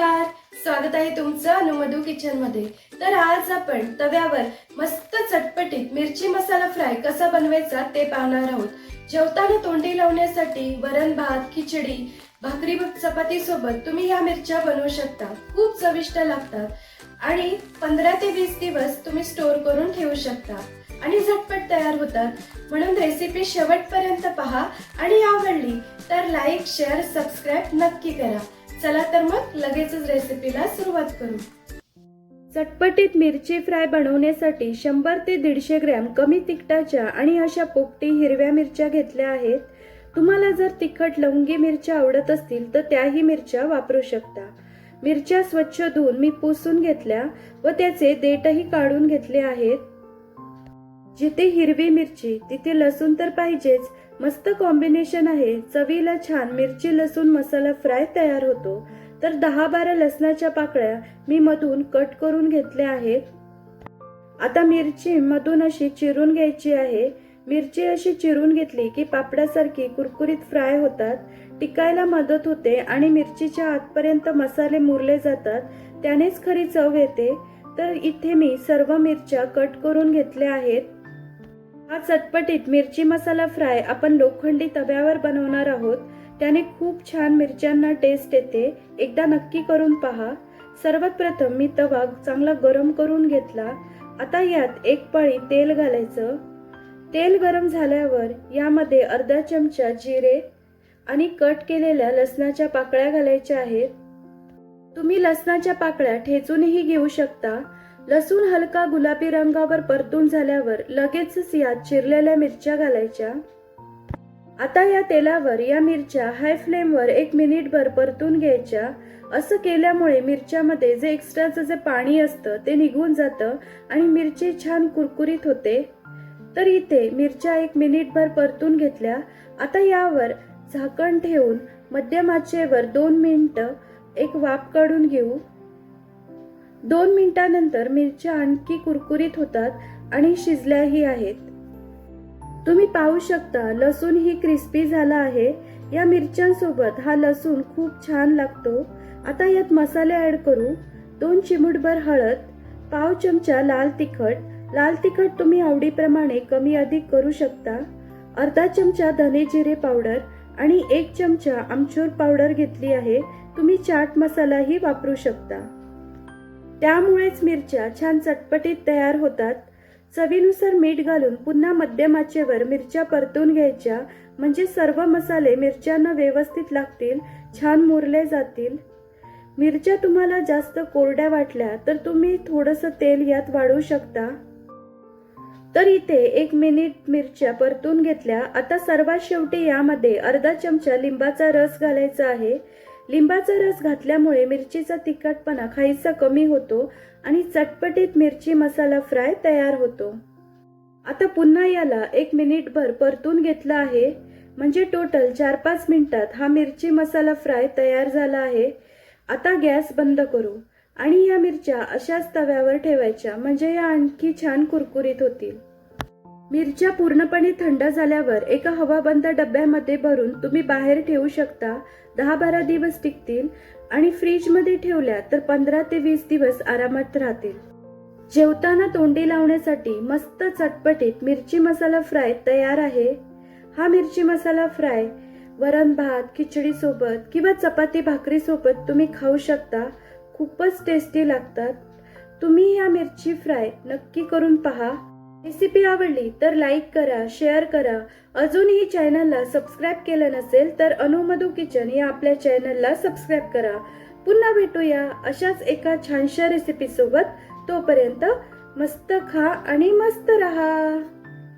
नमस्कार. स्वागत आहे तुमचं अनुमधू किचनमध्ये. तर आज आपण तव्यावर मस्त चटपटीत मिरची मसाला फ्राय कसा बनवायचा ते पाहणार आहोत. जेवताना तोंडी लावण्यासाठी वरण भात खिचडी भाकरी चपाती सोबत तुम्ही या मिरच्या बनवू शकता. खूप चविष्ट लागतात. आणि पंधरा ते वीस दिवस तुम्ही स्टोर करून ठेवू शकता. आणि झटपट तयार होतात. म्हणून रेसिपी शेवटपर्यंत पहा. आणि आवडली तर लाईक शेअर सबस्क्राईब नक्की करा. चला तर मग लगेचच रेसिपीला सुरुवात करू. चटपटीत मिरची फ्राय बनवण्यासाठी शंभर ते दीडशे ग्रॅम कमी तिखटाच्या आणि अशा पोपटी हिरव्या मिरच्या घेतल्या आहेत. तुम्हाला जर तिखट लवंगी मिरच्या आवडत असतील तर त्याही मिरच्या वापरू शकता. मिरच्या स्वच्छ धुवून मी पुसून घेतल्या व त्याचे देठही काढून घेतले आहेत. जिथे हिरवी मिरची तिथे लसूण तर पाहिजेच मस्त कॉम्बिनेशन आहे. चवीला छान मिरची लसूण मसाला फ्राय तयार होतो. तर दहा बारा लसणाच्या पाकळ्या मी मधून कट करून घेतल्या आहेत. आता मिरची मधून अशी चिरून घ्यायची आहे. मिरची अशी चिरून घेतली की पापडासारखी कुरकुरीत फ्राय होतात. टिकायला मदत होते आणि मिरचीच्या आतपर्यंत मसाले मुरले जातात. त्यानेच खरी चव येते. तर इथे मी सर्व मिरच्या कट करून घेतल्या आहेत. हा चटपटीत मिरची मसाला फ्राय आपण लोखंडी तव्यावर बनवणार आहोत. त्याने खूप छान मिरच्यांना टेस्ट येते. एकदा नक्की करून पहा. सर्वात प्रथम मी तवा चांगला गरम करून घेतला. आता यात एक पळी तेल घालायचं. तेल गरम झाल्यावर यामध्ये अर्धा चमचा जिरे आणि कट केलेल्या लसणाच्या पाकळ्या घालायच्या आहेत. तुम्ही लसणाच्या पाकळ्या ठेचूनही घेऊ शकता. लसूण हलका गुलाबी रंगावर परतून झाल्यावर लगेचच यात चिरलेल्या मिरच्या घालायच्या. आता या तेलावर या मिरच्या हाय फ्लेमवर एक मिनिटभर परतून घ्यायच्या. असं केल्यामुळे मिरच्यामध्ये जे एक्स्ट्राचं जे पाणी असतं ते निघून जातं आणि मिरची छान कुरकुरीत होते. तर इथे मिरच्या एक मिनिटभर परतून घेतल्या. आता यावर झाकण ठेवून मध्यम आचेवर दोन मिनटं एक वाफ काढून घेऊ. दोन मिनिटानंतर मिरच्या आणखी कुरकुरीत होतात आणि शिजल्याही आहेत. तुम्ही पाहू शकता लसूण ही क्रिस्पी झाला आहे. या मिरच्यांसोबत हा लसूण खूप छान लागतो. आता यात मसाले ऍड करू. दोन चिमूटभर हळद पाव चमचा लाल तिखट. लाल तिखट तुम्ही आवडीप्रमाणे कमी अधिक करू शकता. अर्धा चमचा धने जिरे पावडर आणि एक चमचा आमचूर पावडर घेतली आहे. तुम्ही चाट मसालाही वापरू शकता. त्यामुळेच मिरच्या छान चटपटीत तयार होतात. चवीनुसार मीठ घालून पुन्हा मध्यम आचेवर मिरच्या परतून घ्यायच्या. म्हणजे सर्व मसाले मिरच्यांना व्यवस्थित लागतील छान मुरले जातील. मिरच्या तुम्हाला जास्त कोरड्या वाटल्या तर तुम्ही थोडंसं तेल यात वाढवू शकता. तर इथे एक मिनिट मिरच्या परतून घेतल्या. आता सर्वात शेवटी यामध्ये अर्धा चमचा लिंबाचा रस घालायचा आहे. लिंबाचा रस घातल्यामुळे मिरचीचा तिखटपणा खाईचा कमी होतो आणि चटपटीत मिरची मसाला फ्राय तयार होतो. आता पुन्हा याला एक मिनिटभर परतून घेतलं आहे. म्हणजे टोटल चार पाच मिनिटात हा मिरची मसाला फ्राय तयार झाला आहे. आता गॅस बंद करू. आणि या मिरच्या अशाच तव्यावर ठेवायच्या. म्हणजे या आणखी छान कुरकुरीत होतील. मिरच्या पूर्णपणे थंड झाल्यावर एका हवाबंद डब्यामध्ये भरून तुम्ही बाहेर ठेवू शकता. दहा बारा दिवस टिकतील आणि फ्रीजमध्ये ठेवल्या तर पंधरा ते वीस दिवस आरामात राहतील. जेवताना तोंडी लावण्यासाठी मस्त चटपटीत मिरची मसाला फ्राय तयार आहे. हा मिरची मसाला फ्राय वरण भात खिचडी सोबत किंवा चपाती भाकरी सोबत तुम्ही खाऊ शकता. खूपच टेस्टी लागतात. तुम्ही या मिरची फ्राय नक्की करून पहा. रेसिपी आवडली तर लाईक करा शेअर करा. अजूनही चॅनलला सबस्क्राईब केलं नसेल तर अनुमधू किचन या आपल्या चॅनलला सबस्क्राईब करा. पुन्हा भेटूया अशाच एका छानशा रेसिपी सोबत तोपर्यंत मस्त खा आणि मस्त रहा.